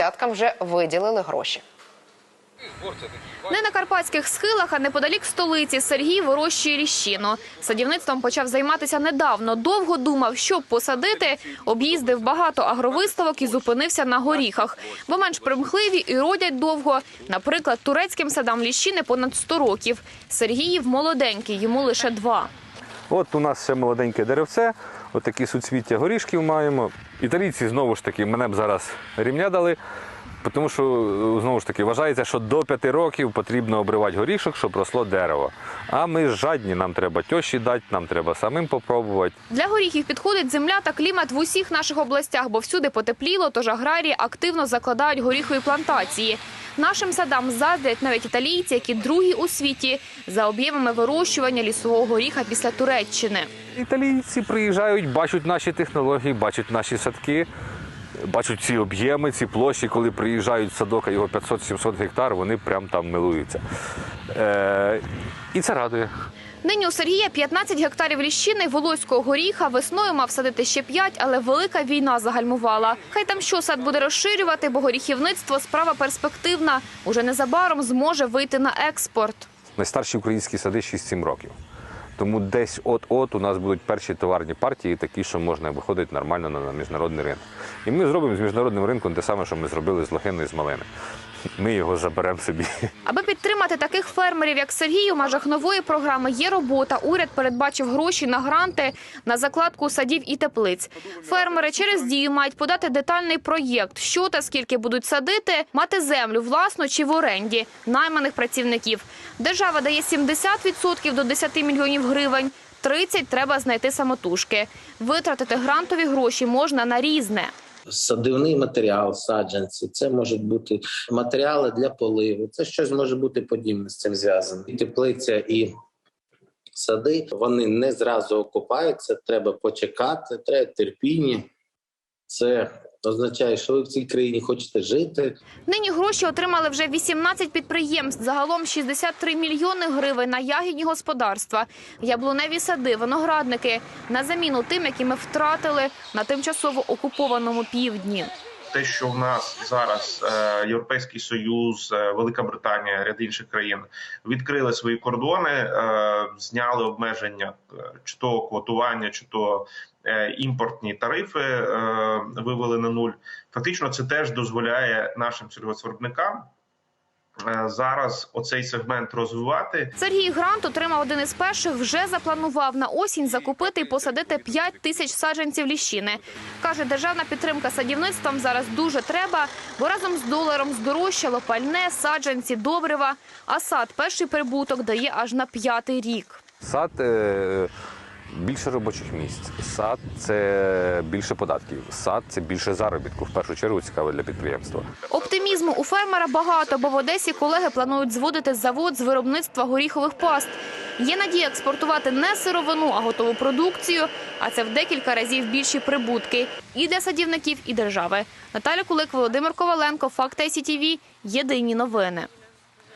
десяткам вже виділили гроші. Не на карпатських схилах, а неподалік столиці Сергій вирощує ліщину. Садівництвом почав займатися недавно. Довго думав, що посадити. Об'їздив багато агровиставок і зупинився на горіхах, бо менш примхливі і родять довго. Наприклад, турецьким садам ліщини понад 100 років. Сергіїв молоденький, йому лише два. От у нас ще молоденьке деревце, от такі суцвіття горішків маємо. Італійці знову ж таки мене б зараз рівня дали, тому що знову ж таки вважається, що до п'яти років потрібно обривати горішок, щоб росло дерево. А ми жадні, нам треба тьоші дати, нам треба самим попробувати. Для горіхів підходить земля та клімат в усіх наших областях, бо всюди потепліло, тож аграрії активно закладають горіхові плантації. Нашим садам заздрять навіть італійці, які другі у світі за об'ємами вирощування лісового горіха після Туреччини. Італійці приїжджають, бачать наші технології, бачать наші садки, бачать ці об'єми, ці площі, коли приїжджають в садок, а його 500-700 гектар, вони прям там милуються. Е, і це радує. Нині у Сергія 15 гектарів ліщини волоського горіха. Весною мав садити ще 5, але велика війна загальмувала. Хай там що сад буде розширювати, бо горіхівництво справа перспективна. Уже незабаром зможе вийти на експорт. Найстарші українські сади 6-7 років. Тому десь от-от у нас будуть перші товарні партії, такі, що можна виходити нормально на на міжнародний ринок. І ми зробимо з міжнародним ринком те саме, що ми зробили з лохиною з малини. Ми його заберемо собі. Аби підтримати таких фермерів, як Сергій, у межах нової програми є робота. Уряд передбачив гроші на гранти на закладку садів і теплиць. Фермери через дію мають подати детальний проєкт, що та скільки будуть садити, мати землю власну чи в оренді, найманих працівників. Держава дає 70% до 10 мільйонів гривень. 30 треба знайти самотужки. Витратити грантові гроші можна на різне. Садивний матеріал, саджанці, це можуть бути матеріали для поливу. Це щось може бути подібне з цим зв'язане. І теплиця і сади вони не зразу окупаються. Треба почекати, треба терпіння. Це означає, що ви в цій країні хочете жити. Нині гроші отримали вже 18 підприємств. Загалом 63 мільйони гривень на ягідні господарства, яблуневі сади, виноградники на заміну тим, які ми втратили на тимчасово окупованому півдні. Те, що в нас зараз е, Європейський Союз, е, Велика Британія, ряд інших країн відкрили свої кордони, е, зняли обмеження чи то квотування, чи то імпортні тарифи вивели на нуль. Фактично, це теж дозволяє нашим сільгоспвиробникам зараз оцей сегмент розвивати. Сергій Грант отримав один із перших. Вже запланував на осінь закупити і посадити 5 тисяч саджанців ліщини. Каже, державна підтримка садівництвам зараз дуже треба, бо разом з доларом здорожчало пальне, саджанці, добрива. А сад перший прибуток дає аж на п'ятий рік. Сад е, більше робочих місць, сад це більше податків, сад це більше заробітку. В першу чергу цікаво для підприємства. Оптимізму у фермера багато, бо в Одесі колеги планують зводити завод з виробництва горіхових паст. Є надія експортувати не сировину, а готову продукцію. А це в декілька разів більші прибутки і для садівників, і держави. Наталя Кулик, Володимир Коваленко, Факт ICTV. Єдині новини.